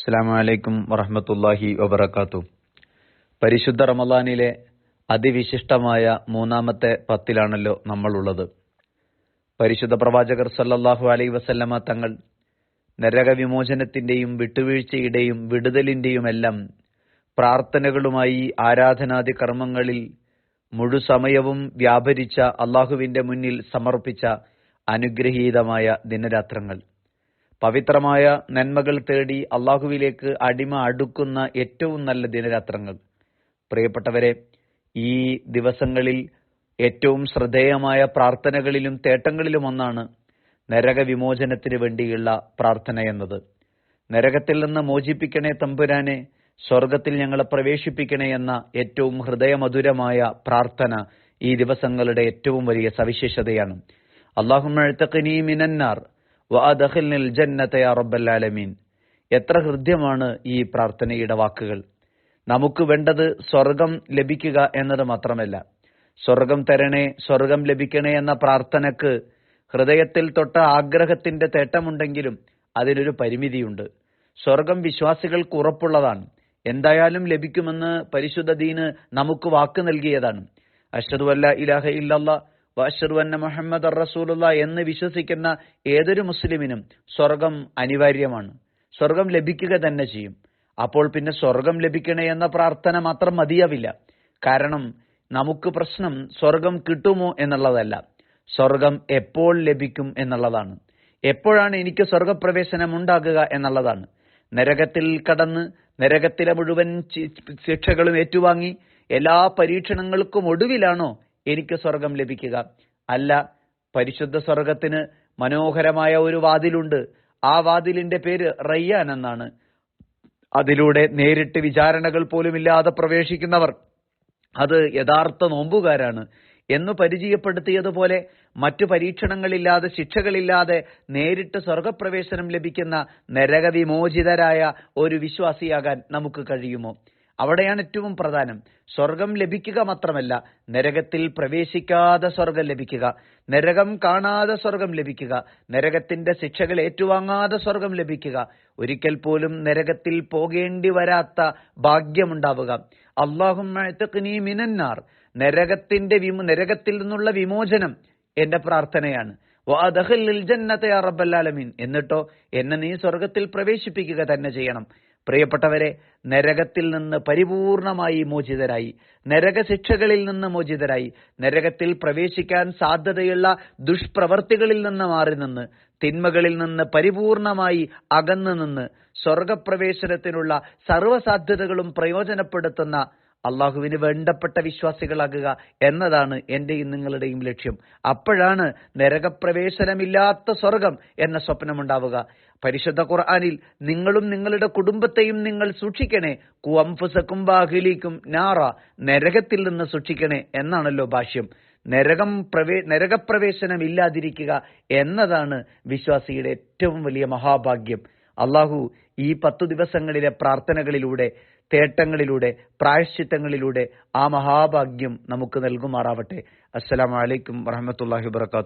അസ്സാം വലൈക്കും വറഹമത്തല്ലാഹി വബർക്കാത്തു പരിശുദ്ധ റമദാനിലെ അതിവിശിഷ്ടമായ മൂന്നാമത്തെ പത്തിലാണല്ലോ നമ്മളുള്ളത്. പരിശുദ്ധ പ്രവാചകർ സല്ലാഹു അലൈ വസല്ലമ തങ്ങൾ നരകവിമോചനത്തിന്റെയും വിട്ടുവീഴ്ചയുടെയും വിടുതലിന്റെയുമെല്ലാം പ്രാർത്ഥനകളുമായി ആരാധനാദി കർമ്മങ്ങളിൽ മുഴുസമയവും വ്യാപരിച്ച അള്ളാഹുവിന്റെ മുന്നിൽ സമർപ്പിച്ച അനുഗ്രഹീതമായ ദിനരാത്രങ്ങൾ. പവിത്രമായ നന്മകൾ തേടി അള്ളാഹുവിലേക്ക് അടിമ അടുക്കുന്ന ഏറ്റവും നല്ല ദിനരാത്രങ്ങൾ. പ്രിയപ്പെട്ടവരെ ഈ ദിവസങ്ങളിൽ ഏറ്റവും ശ്രദ്ധേയമായ പ്രാർത്ഥനകളിലും തേട്ടങ്ങളിലും ഒന്നാണ് നരകവിമോചനത്തിന് വേണ്ടിയുള്ള പ്രാർത്ഥന എന്നത്. നരകത്തിൽ നിന്ന് മോചിപ്പിക്കണേ തമ്പുരാനെ സ്വർഗത്തിൽ ഞങ്ങളെ പ്രവേശിപ്പിക്കണേ എന്ന ഏറ്റവും ഹൃദയമധുരമായ പ്രാർത്ഥന ഈ ദിവസങ്ങളുടെ ഏറ്റവും വലിയ സവിശേഷതയാണ്. അള്ളാഹുമഴത്തഖനീ മിനന്നാർ വഅദഖിൽനിൽ എത്ര ഹൃദ്യമാണ് ഈ പ്രാർത്ഥനയുടെ വാക്കുകൾ. നമുക്ക് വേണ്ടത് സ്വർഗം ലഭിക്കുക എന്നത് മാത്രമല്ല. സ്വർഗം തരണേ സ്വർഗം ലഭിക്കണേ എന്ന പ്രാർത്ഥനക്ക് ഹൃദയത്തിൽ തൊട്ട ആഗ്രഹത്തിന്റെ തേട്ടമുണ്ടെങ്കിലും അതിനൊരു പരിമിതിയുണ്ട്. സ്വർഗം വിശ്വാസികൾക്ക് ഉറപ്പുള്ളതാണ്. എന്തായാലും ലഭിക്കുമെന്ന് പരിശുദ്ധ ദീന് നമുക്ക് വാക്ക് നൽകിയതാണ്. അഷ്ഹദു ഇലാഹ ഇല്ലല്ലാ. വഅഷ്ഹദു അന്ന മുഹമ്മദ് റസൂലുള്ള എന്ന് വിശ്വസിക്കുന്ന ഏതൊരു മുസ്ലിമിനും സ്വർഗം അനിവാര്യമാണ്. സ്വർഗം ലഭിക്കുക തന്നെ ചെയ്യും. അപ്പോൾ പിന്നെ സ്വർഗം ലഭിക്കണേ എന്ന പ്രാർത്ഥന മാത്രം മതിയാവില്ല. കാരണം നമുക്ക് പ്രശ്നം സ്വർഗം കിട്ടുമോ എന്നുള്ളതല്ല. സ്വർഗം എപ്പോൾ ലഭിക്കും എന്നുള്ളതാണ്. എപ്പോഴാണ് എനിക്ക് സ്വർഗപ്രവേശനം ഉണ്ടാകുക എന്നുള്ളതാണ്. നരകത്തിൽ കടന്ന് നരകത്തിലെ മുഴുവൻ ശിക്ഷകളും ഏറ്റുവാങ്ങി എല്ലാ പരീക്ഷണങ്ങൾക്കും ഒടുവിലാണോ എനിക്ക് സ്വർഗം ലഭിക്കുക. അല്ല പരിശുദ്ധ സ്വർഗത്തിന് മനോഹരമായ ഒരു വാതിലുണ്ട്. ആ വാതിലിന്റെ പേര് റയ്യാൻ എന്നാണ്. അതിലൂടെ നേരിട്ട് വിചാരണകൾ പോലുമില്ലാതെ പ്രവേശിക്കുന്നവർ. അത് യഥാർത്ഥ നോമ്പുകാരാണ് എന്ന് പരിചയപ്പെടുത്തിയതുപോലെ മറ്റു പരീക്ഷണങ്ങളില്ലാതെ ശിക്ഷകളില്ലാതെ നേരിട്ട് സ്വർഗപ്രവേശനം ലഭിക്കുന്ന നരകവിമോചിതരായ ഒരു വിശ്വാസിയാകാൻ നമുക്ക് കഴിയുമോ? അവിടെയാണ് ഏറ്റവും പ്രധാനം. സ്വർഗം ലഭിക്കുക മാത്രമല്ല നരകത്തിൽ പ്രവേശിക്കാതെ സ്വർഗം ലഭിക്കുക നരകം കാണാതെ സ്വർഗം ലഭിക്കുക നരകത്തിന്റെ ശിക്ഷകൾ ഏറ്റുവാങ്ങാതെ സ്വർഗം ലഭിക്കുക ഒരിക്കൽ പോലും നരകത്തിൽ പോകേണ്ടി വരാത്ത ഭാഗ്യമുണ്ടാവുക. അള്ളാഹും മിനന്നാർ. നരകത്തിന്റെ വിമോ നരകത്തിൽ നിന്നുള്ള വിമോചനം എന്റെ പ്രാർത്ഥനയാണ്. എന്നിട്ടോ എന്നെ നീ സ്വർഗത്തിൽ പ്രവേശിപ്പിക്കുക തന്നെ ചെയ്യണം. പ്രിയപ്പെട്ടവരെ നരകത്തിൽ നിന്ന് പരിപൂർണമായി മോചിതരായി നരകശിക്ഷകളിൽ നിന്ന് മോചിതരായി നരകത്തിൽ പ്രവേശിക്കാൻ സാധ്യതയുള്ള ദുഷ്പ്രവർത്തികളിൽ നിന്ന് മാറി നിന്ന് തിന്മകളിൽ നിന്ന് പരിപൂർണമായി അകന്നു നിന്ന് സ്വർഗപ്രവേശനത്തിനുള്ള സർവസാധ്യതകളും പ്രയോജനപ്പെടുത്തുന്ന അള്ളാഹുവിന് വേണ്ടപ്പെട്ട വിശ്വാസികളാകുക എന്നതാണ് എന്റെയും നിങ്ങളുടെയും ലക്ഷ്യം. അപ്പോഴാണ് നരകപ്രവേശനമില്ലാത്ത സ്വർഗം എന്ന സ്വപ്നമുണ്ടാവുക. പരിശുദ്ധ ഖുർആാനിൽ നിങ്ങളും നിങ്ങളുടെ കുടുംബത്തെയും നിങ്ങൾ സൂക്ഷിക്കണേ. കുവംഫുസക്കും ബാഹിലിക്കും നാറ. നരകത്തിൽ നിന്ന് സൂക്ഷിക്കണേ എന്നാണല്ലോ ഭാഷ്യം. നരകം പ്രവേ നരകപ്രവേശനം ഇല്ലാതിരിക്കുക എന്നതാണ് വിശ്വാസിയുടെ ഏറ്റവും വലിയ മഹാഭാഗ്യം. അള്ളാഹു ഈ പത്തു ദിവസങ്ങളിലെ പ്രാർത്ഥനകളിലൂടെ തേട്ടങ്ങളിലൂടെ പ്രായശ്ചിത്തങ്ങളിലൂടെ ആ മഹാഭാഗ്യം നമുക്ക് നൽകുമാറാവട്ടെ. അസ്സലാമലൈക്കും വറഹമത്തല്ലാഹി വാത്തു